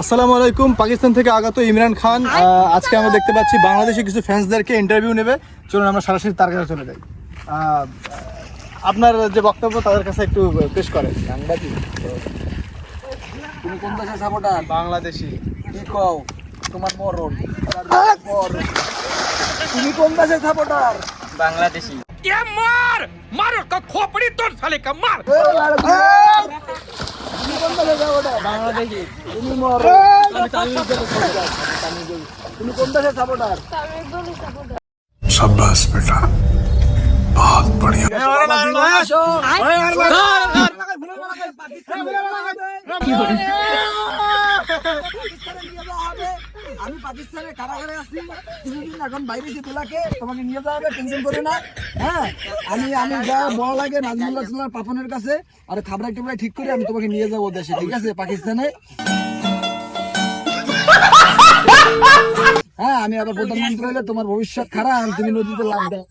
আসসালামু আলাইকুম পাকিস্তান থেকে আগত ইমরান খান। আজকে আমরা দেখতে পাচ্ছি বাংলাদেশে কিছু ফ্যান্সদেরকে ইন্টারভিউ নেবে। চলুন আমরা সরাসরি তার কাছে চলে যাই। আপনার যে বক্তব্য তাদের কাছে একটু পেশ করে বাংলাদেশি। কি কও? তোমার মরণ। তুমি কোন দেশের সাপোর্টার বাংলাদেশি। মার! মার খোপড়ি তোর মার! তুমি কোন দেশের সাপোর্টার সাব্বাস বেটা বহুত বড়িয়া কি এখন বাইরে যে তোলাকে তোমাকে নিয়ে যাওয়া হবে করে না। হ্যাঁ লাগে পাপনের কাছে, আর খাবার টাবরাই ঠিক করে আমি তোমাকে নিয়ে যাব দেশে ঠিক আছে, পাকিস্তানে? আমি আবার প্রধানমন্ত্রী হলে তোমার ভবিষ্যৎ খারাপ তুমি নদীতে লাভ দেয়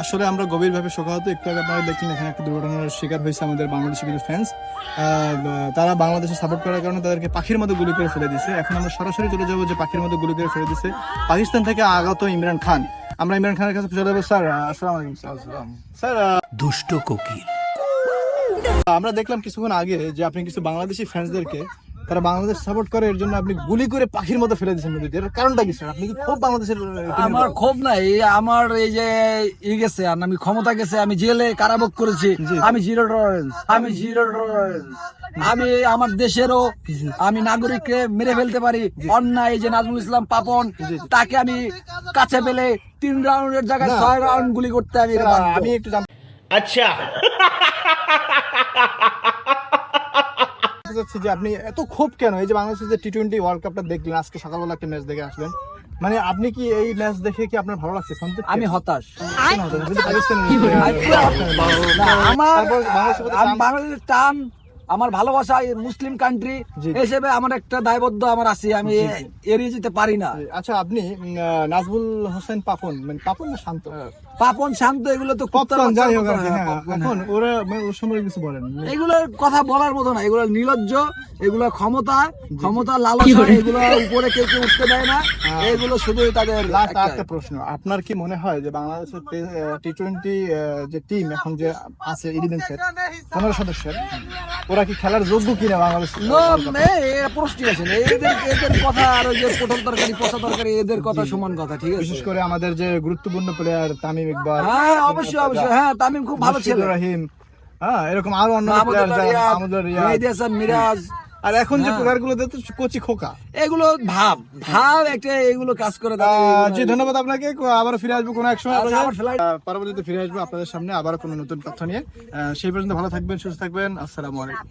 আসলে আমরা গভীরভাবে শোকাহত। একটু আগে আপনারা দেখলেন এখানে একটা দুর্ঘটনার শিকার হয়েছে আমাদের বাংলাদেশি কিছু ফ্যান্স তারা বাংলাদেশে সাপোর্ট করার কারণে তাদেরকে পাখির মতো গুলি করে ফেলে দিছে। এখন আমরা সরাসরি চলে যাব যে পাখির মতো গুলি করে ফেলে দিছে। পাকিস্তান থেকে আগত ইমরান খান। আমরা ইমরান খানের কাছে চলে যাব। স্যার আসসালাম আলাইকুম স্যার। দুষ্ট কোকিল। আমরা দেখলাম কিছুক্ষণ আগে যে আপনি কিছু বাংলাদেশি ফ্যান্সদেরকে তারা বাংলাদেশ সাপোর্ট করে এর জন্য আপনি গুলি করে পাখির মতো ফেলে দিয়েছেন নদীতে। এর কারণটা কি স্যার আপনি কি খুব বাংলাদেশের আমার খুব নাই আমার এই যে ই গেছে আর আমি ক্ষমতা গেছে আমি জেলে কারাবক করেছি আমি জিরো টলারেন্স আমি জিরো টলারেন্স আমি আমার দেশেরও আমি নাগরিককে মেরে ফেলতে পারি অন্যায় এই যে নাজমুল ইসলাম পাপন তাকে আমি কাছে পেলে তিন রাউন্ডের জায়গায় ছয় রাউন্ড গুলি করতে আমি আমি একটু আচ্ছা। চাচ্ছি যে আপনি এত ক্ষোভ কেন? এই যে বাংলাদেশের যে টি টোয়েন্টি ওয়ার্ল্ড কাপটা দেখলেন আজকে সকালবেলা একটা ম্যাচ দেখে আসলেন। মানে আপনি কি এই ম্যাচ দেখে কি আপনার ভালো লাগছে? সন্তুষ্ট আমি হতাশ। আমার বাংলাদেশের টান- আমার ভালোবাসা মুসলিম কান্ট্রি। হিসেবে আমার একটা দায়বদ্ধ আমার আছে আমি এড়িয়ে যেতে পারি না। আচ্ছা আপনি আহ, নাজবুল হোসেন পাপন মানে পাপন না শান্ত? পাপন শান্ত এগুলো তো যাই হোক হ্যাঁ, হ্যাঁ, এখন ওরা মানে ওর সম্পর্কে কিছু বলেন। এগুলোর কথা বলার মতো না এগুলো নির্লজ্জ এগুলো ক্ষমতা ক্ষমতা লালসা এগুলো উপরে কেউ কেউ উঠতে দেয় না এগুলো শুধুই তাদের লাস্ট একটা- প্রশ্ন আপনার কি মনে হয় যে বাংলাদেশের টি টোয়েন্টি যে টিম এখন যে আছে ইলেভেন্সের পনেরো সদস্যের ওরা কি খেলার যোগ্য কিনা বাংলাদেশ প্রশ্নই আছে এদের এদের কথা আর যে পটল তরকারি পচা তরকারি এদের কথা সমান কথা ঠিক আছে। বিশেষ করে আমাদের যে গুরুত্বপূর্ণ প্লেয়ার তামিম ইকবাল হ্যাঁ অবশ্যই অবশ্যই হ্যাঁ তামিম খুব ভালো ছিল। রহিম। হ্যাঁ এরকম আরও অন্য রিয়াদ মিরাজ। আর এখন যে হ্যাঁ। প্লেয়ারগুলো কোচি খোকা। এগুলো ভাব ভাব একটা এগুলো কাজ করে জি ধন্যবাদ আপনাকে। আবার ফিরে আসব কোনো এক সময় আচ্ছা, পরবর্তীতে ফিরে আসব আপনাদের সামনে আবার কোনো নতুন তথ্য নিয়ে। সেই পর্যন্ত ভালো থাকবেন সুস্থ থাকবেন। আসসালামু আলাইকুম।